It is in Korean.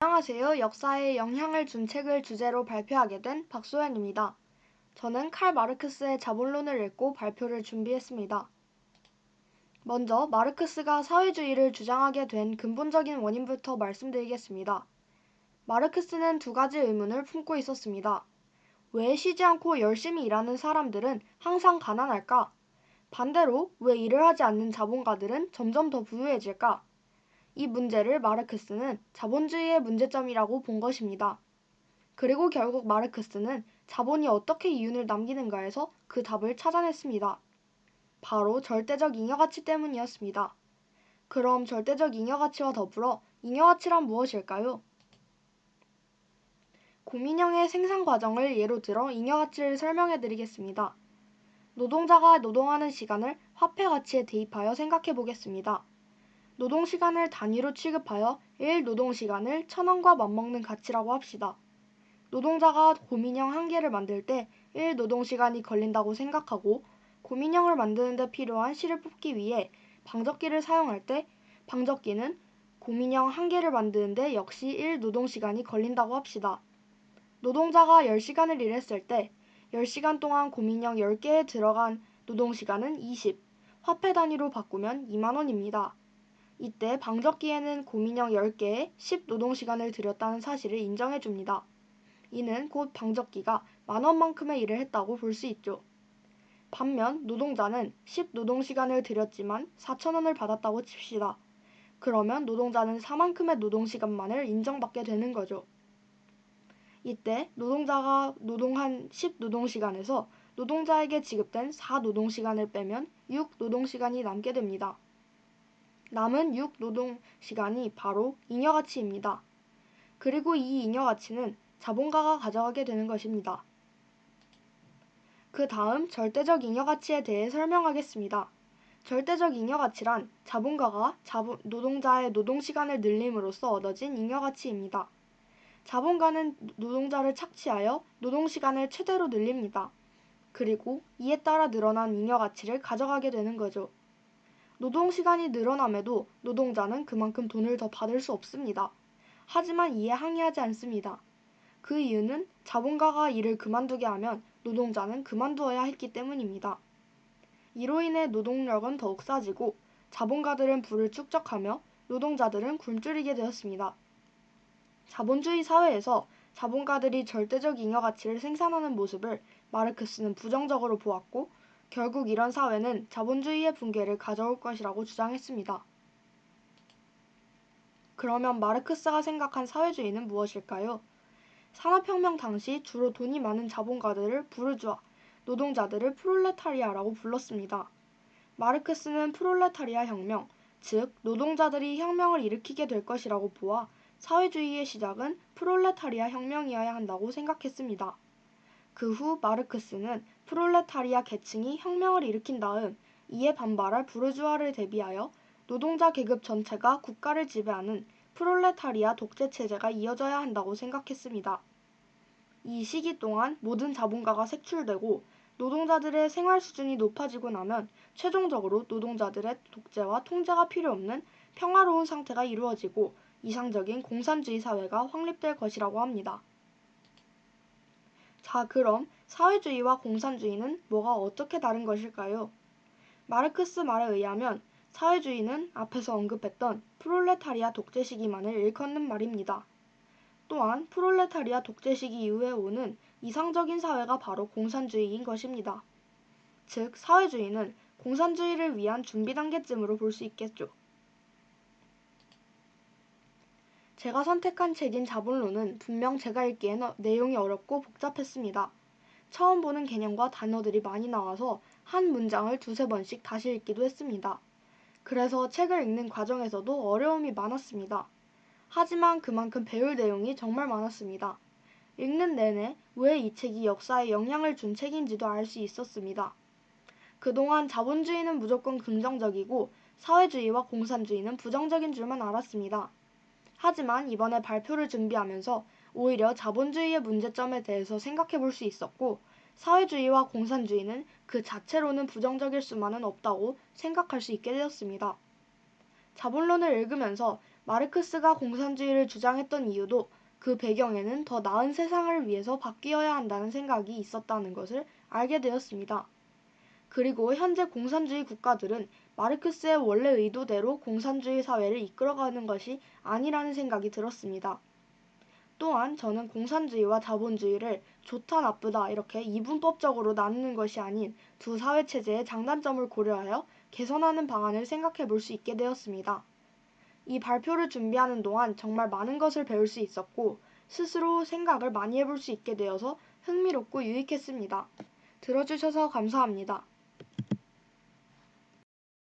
안녕하세요. 역사에 영향을 준 책을 주제로 발표하게 된 박소연입니다. 저는 칼 마르크스의 자본론을 읽고 발표를 준비했습니다. 먼저 마르크스가 사회주의를 주장하게 된 근본적인 원인부터 말씀드리겠습니다. 마르크스는 두 가지 의문을 품고 있었습니다. 왜 쉬지 않고 열심히 일하는 사람들은 항상 가난할까? 반대로 왜 일을 하지 않는 자본가들은 점점 더 부유해질까? 이 문제를 마르크스는 자본주의의 문제점이라고 본 것입니다. 그리고 결국 마르크스는 자본이 어떻게 이윤을 남기는가에서 그 답을 찾아냈습니다. 바로 절대적 잉여가치 때문이었습니다. 그럼 절대적 잉여가치와 더불어 잉여가치란 무엇일까요? 고민형의 생산 과정을 예로 들어 잉여가치를 설명해 드리겠습니다. 노동자가 노동하는 시간을 화폐 가치에 대입하여 생각해 보겠습니다. 노동시간을 단위로 취급하여 일 노동시간을 천 원과 맞먹는 가치라고 합시다. 노동자가 고민형 한 개를 만들 때 일 노동시간이 걸린다고 생각하고 고민형을 만드는 데 필요한 실을 뽑기 위해 방적기를 사용할 때 방적기는 고민형 한 개를 만드는 데 역시 일 노동시간이 걸린다고 합시다. 노동자가 열 시간을 일했을 때 열 시간 동안 고민형 열 개에 들어간 노동시간은 이십, 화폐 단위로 바꾸면 이만 원입니다. 이때 방적기에는 고민형 열 개에 십 노동시간을 들였다는 사실을 인정해 줍니다. 이는 곧 방적기가 만원만큼의 일을 했다고 볼 수 있죠. 반면 노동자는 십 노동시간을 들였지만 사천원을 받았다고 칩시다. 그러면 노동자는 사만큼의 노동시간만을 인정받게 되는 거죠. 이때 노동자가 노동한 십 노동시간에서 노동자에게 지급된 사 노동시간을 빼면 육 노동시간이 남게 됩니다. 남은 육 노동시간이 바로 잉여가치입니다. 그리고 이 잉여가치는 자본가가 가져가게 되는 것입니다. 그 다음 절대적 잉여가치에 대해 설명하겠습니다. 절대적 잉여가치란 자본가가 자본, 노동자의 노동시간을 늘림으로써 얻어진 잉여가치입니다. 자본가는 노동자를 착취하여 노동시간을 최대로 늘립니다. 그리고 이에 따라 늘어난 잉여가치를 가져가게 되는 거죠. 노동시간이 늘어남에도 노동자는 그만큼 돈을 더 받을 수 없습니다. 하지만 이에 항의하지 않습니다. 그 이유는 자본가가 일을 그만두게 하면 노동자는 그만두어야 했기 때문입니다. 이로 인해 노동력은 더욱 싸지고 자본가들은 부를 축적하며 노동자들은 굶주리게 되었습니다. 자본주의 사회에서 자본가들이 절대적 잉여 가치를 생산하는 모습을 마르크스는 부정적으로 보았고 결국 이런 사회는 자본주의의 붕괴를 가져올 것이라고 주장했습니다. 그러면 마르크스가 생각한 사회주의는 무엇일까요? 산업혁명 당시 주로 돈이 많은 자본가들을 부르주아, 노동자들을 프롤레타리아라고 불렀습니다. 마르크스는 프롤레타리아 혁명, 즉 노동자들이 혁명을 일으키게 될 것이라고 보아 사회주의의 시작은 프롤레타리아 혁명이어야 한다고 생각했습니다. 그 후 마르크스는 프롤레타리아 계층이 혁명을 일으킨 다음 이에 반발할 부르주아를 대비하여 노동자 계급 전체가 국가를 지배하는 프롤레타리아 독재 체제가 이어져야 한다고 생각했습니다. 이 시기 동안 모든 자본가가 색출되고 노동자들의 생활 수준이 높아지고 나면 최종적으로 노동자들의 독재와 통제가 필요 없는 평화로운 상태가 이루어지고 이상적인 공산주의 사회가 확립될 것이라고 합니다. 자, 그럼 사회주의와 공산주의는 뭐가 어떻게 다른 것일까요? 마르크스 말에 의하면 사회주의는 앞에서 언급했던 프롤레타리아 독재 시기만을 일컫는 말입니다. 또한 프롤레타리아 독재 시기 이후에 오는 이상적인 사회가 바로 공산주의인 것입니다. 즉, 사회주의는 공산주의를 위한 준비 단계쯤으로 볼 수 있겠죠. 제가 선택한 책인 자본론은 분명 제가 읽기엔 내용이 어렵고 복잡했습니다. 처음 보는 개념과 단어들이 많이 나와서 한 문장을 두세 번씩 다시 읽기도 했습니다. 그래서 책을 읽는 과정에서도 어려움이 많았습니다. 하지만 그만큼 배울 내용이 정말 많았습니다. 읽는 내내 왜 이 책이 역사에 영향을 준 책인지도 알 수 있었습니다. 그동안 자본주의는 무조건 긍정적이고 사회주의와 공산주의는 부정적인 줄만 알았습니다. 하지만 이번에 발표를 준비하면서 오히려 자본주의의 문제점에 대해서 생각해 볼 수 있었고 사회주의와 공산주의는 그 자체로는 부정적일 수만은 없다고 생각할 수 있게 되었습니다. 자본론을 읽으면서 마르크스가 공산주의를 주장했던 이유도 그 배경에는 더 나은 세상을 위해서 바뀌어야 한다는 생각이 있었다는 것을 알게 되었습니다. 그리고 현재 공산주의 국가들은 마르크스의 원래 의도대로 공산주의 사회를 이끌어가는 것이 아니라는 생각이 들었습니다. 또한 저는 공산주의와 자본주의를 좋다 나쁘다 이렇게 이분법적으로 나누는 것이 아닌 두 사회 체제의 장단점을 고려하여 개선하는 방안을 생각해 볼 수 있게 되었습니다. 이 발표를 준비하는 동안 정말 많은 것을 배울 수 있었고 스스로 생각을 많이 해볼 수 있게 되어서 흥미롭고 유익했습니다. 들어주셔서 감사합니다.